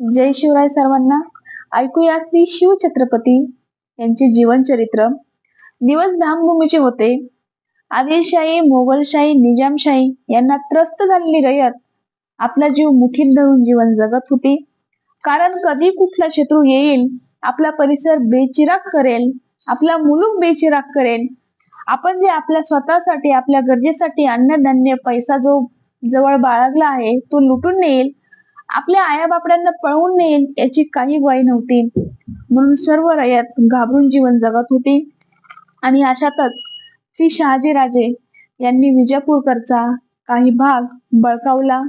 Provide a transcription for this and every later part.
जय शिवराय सर्वांना. ऐकूया श्री शिव छत्रपती यांचे जीवन चरित्र. दिवस धामभूमीचे होते. आदिलशाही मोगलशाही निजामशाही यांना त्रस्त झालेली रयत आपला जीव मुठीत धरून जीवन जगत होती. कारण कधी कुठला शत्रू येईल आपला परिसर बेचिराग करेल आपला मुलूक बेचिराग करेल. आपण जे आपल्या स्वतःसाठी आपल्या गरजेसाठी अन्नधान्य पैसा जो जवळ बाळगला आहे तो लुटून नेईल आपल्या आयाबापड्यांना पळवून नेईल याची काही ग्वाही नव्हती. म्हणून सर्व रयत घाबरून जीवन जगत होती. आणि अशातच श्री शहाजीराजे यांनी विजापूरकरचा काही भाग बळकावला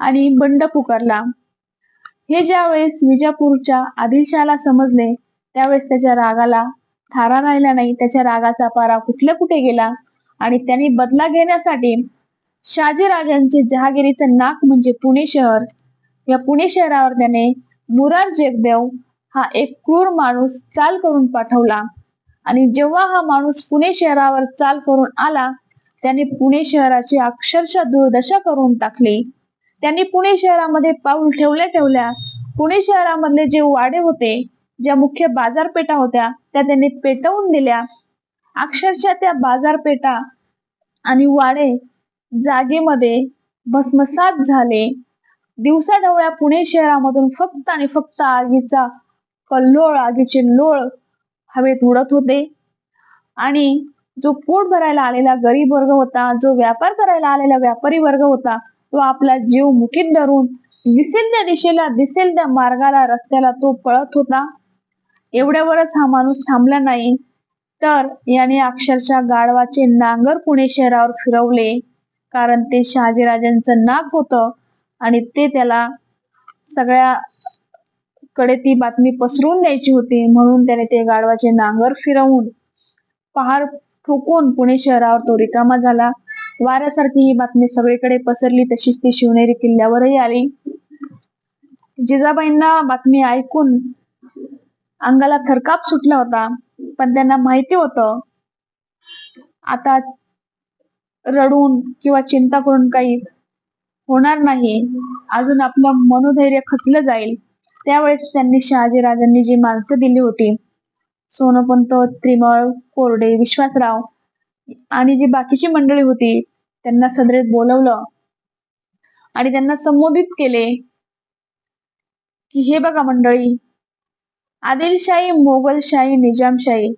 आणि बंड पुकारला. हे ज्यावेळेस विजापूरच्या आदिलशाला समजले त्यावेळेस त्याच्या रागाला थारा राहिला नाही. त्याच्या रागाचा पारा कुठल्या कुठे गेला? आणि त्यांनी बदला घेण्यासाठी शहाजीराजांचे जहागिरीचं नाक म्हणजे पुणे शहर. या पुणे शहरावर त्याने मुरार जगदेव हा एक क्रूर माणूस चाल करून पाठवला. आणि जेव्हा हा माणूस पुणे शहरावर चाल करून आला त्याने पुणे शहराची अक्षरशः दुर्दशा करून टाकली. त्यांनी पुणे शहरामध्ये पाऊल ठेवल्या ठेवल्या पुणे शहरामधले जे वाडे होते ज्या मुख्य बाजारपेठा होत्या त्या त्यांनी पेटवून दिल्या. अक्षरशः त्या बाजारपेठा आणि वाडे जागेमध्ये भस्मसात झाले. दिवसा ढवळ्या पुणे शहरामधून फक्त आणि फक्त आगीचा कल्लोळ आगीचे लोळ हवेत उडत होते. आणि जो पोट भरायला आलेला गरीब वर्ग होता जो व्यापार करायला आलेला व्यापारी वर्ग होता तो आपला जीव मुठीत धरून दिसेल त्या दिशेला दिसेल त्या मार्गाला रस्त्याला तो पळत होता. एवढ्यावरच हा माणूस थांबला नाही. तर याने अक्षरशः गाढवाचे नांगर पुणे शहरावर फिरवले. कारण ते शहाजीराजांचं नाक होतं आणि ते त्याला सगळ्या कडे ती बातमी पसरून द्यायची होती. म्हणून त्याने ते गाढवाचे नांगर फिरवून पहाड ठोकून पुणे शहरावर तो रिकामा झाला. वाऱ्यासारखी ही बातमी सगळीकडे पसरली तशीच ती शिवनेरी किल्ल्यावरही आली. जिजाबाईंना बातमी ऐकून अंगाला थरकाप सुटला होता पण त्यांना माहिती होत आता रडून किंवा चिंता करून काही होणार नाही. अजून आपलं मनोधैर्य खचलं जाईल. त्यावेळेस त्यांनी शहाजीराजांनी जी माणसं दिली होती सोनपंत त्रिमळ कोरडे विश्वासराव आणि जी बाकीची मंडळी होती त्यांना सदरेत बोलवलं आणि त्यांना संबोधित केले की हे बघा मंडळी आदिलशाही मोगलशाही निजामशाही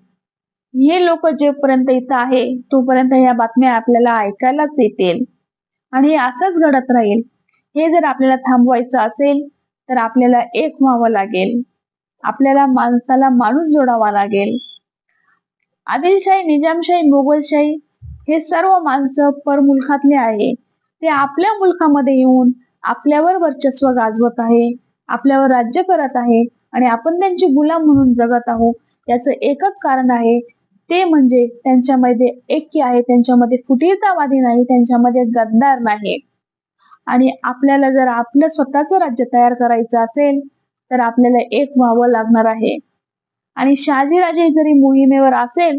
हे लोक जेपर्यंत इथं आहे तोपर्यंत या बातम्या आपल्याला ऐकायलाच येतील. आणि असंच घडत राहील. हे जर आपल्याला थांबवायचं असेल तर आपल्याला एक व्हावं लागेल. आपल्याला माणसाला माणूस जोडावा लागेल. आदिलशाही निजामशाही मोगलशाही हे सर्व माणसं परमुलखातले आहे. ते आपल्या मुलखामध्ये येऊन आपल्यावर वर्चस्व गाजवत आहे आपल्यावर राज्य करत आहे आणि आपण त्यांचे गुलाम म्हणून जगत आहोत. याचं एकच कारण आहे ते म्हणजे त्यांच्यामध्ये ऐक्य आहे त्यांच्यामध्ये फुटीरतावादी नाही त्यांच्यामध्ये गद्दार नाही. आणि आपल्याला जर आपलं स्वतःचं राज्य तयार करायचं असेल तर आपल्याला एक व्हावं लागणार आहे. आणि शहाजीराजे जरी मोहिमेवर असेल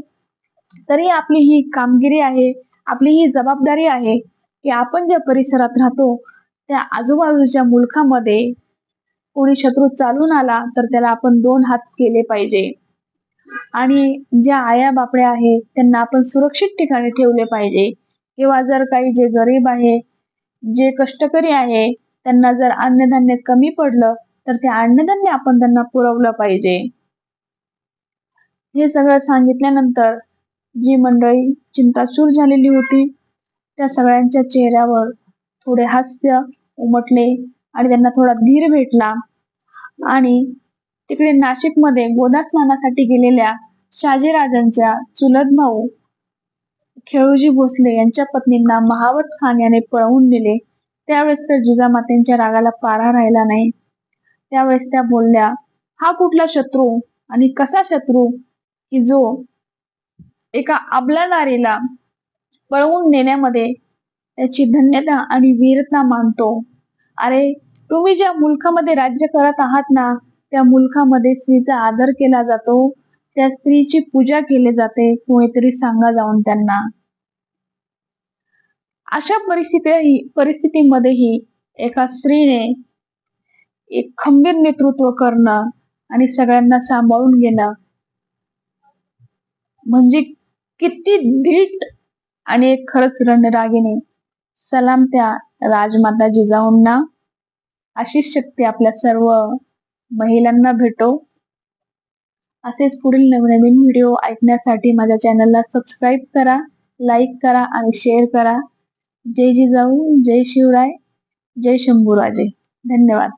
तरी आपली ही कामगिरी आहे आपली ही जबाबदारी आहे की आपण ज्या परिसरात राहतो त्या आजूबाजूच्या मुलखामध्ये कोणी शत्रू चालून आला तर त्याला आपण दोन हात केले पाहिजे. आणि ज्या आया बापड्या आहेत त्यांना आपण सुरक्षित ठिकाणी ठेवले पाहिजे. किंवा जर काही जे गरीब आहे जे कष्टकरी आहे त्यांना जर अन्नधान्य कमी पडलं तर ते अन्नधान्य आपण त्यांना पुरवलं पाहिजे. हे सगळं सांगितल्यानंतर जी मंडळी चिंताचूर झालेली होती त्या सगळ्यांच्या चेहऱ्यावर थोडे हास्य उमटले आणि त्यांना थोडा धीर भेटला. आणि तिकडे नाशिकमध्ये गोदात्मानासाठी गेलेल्या शहाजीराजांच्या चुलत भाऊ खेळूजी भोसले यांच्या पत्नींना महावत खान याने पळवून दिले. त्यावेळेस तर जिजामातेंच्या रागाला पारा राहिला नाही. त्यावेळेस त्या बोलल्या हा कुठला शत्रू आणि कसा शत्रू की जो एका अबला नारीला पळवून नेण्यामध्ये त्याची धन्यता आणि वीरता मानतो? अरे तुम्ही ज्या मुलखामध्ये राज्य करत आहात ना त्या मुलखामध्ये स्त्रीचा आदर केला जातो. त्या स्त्रीची पूजा केली जाते. कोणीतरी सांगा जाऊन त्यांना. अशा परिस्थिती परिस्थितीमध्येही एका स्त्रीने एक खंबीर नेतृत्व करणं आणि सगळ्यांना सांभाळून घेणं म्हणजे किती धीट आणि एक खरंच रणरागिणी सलाम त्या राजमाता जिजाऊंना अशीच शक्ती आपल्या सर्व महिलांना भेटो. असेच पुढील नवनवीन व्हिडिओ ऐकण्यासाठी माझ्या चॅनलला सबस्क्राईब करा लाईक करा आणि शेअर करा. जय जिजाऊ जय शिवराय जय शंभूराजे. धन्यवाद.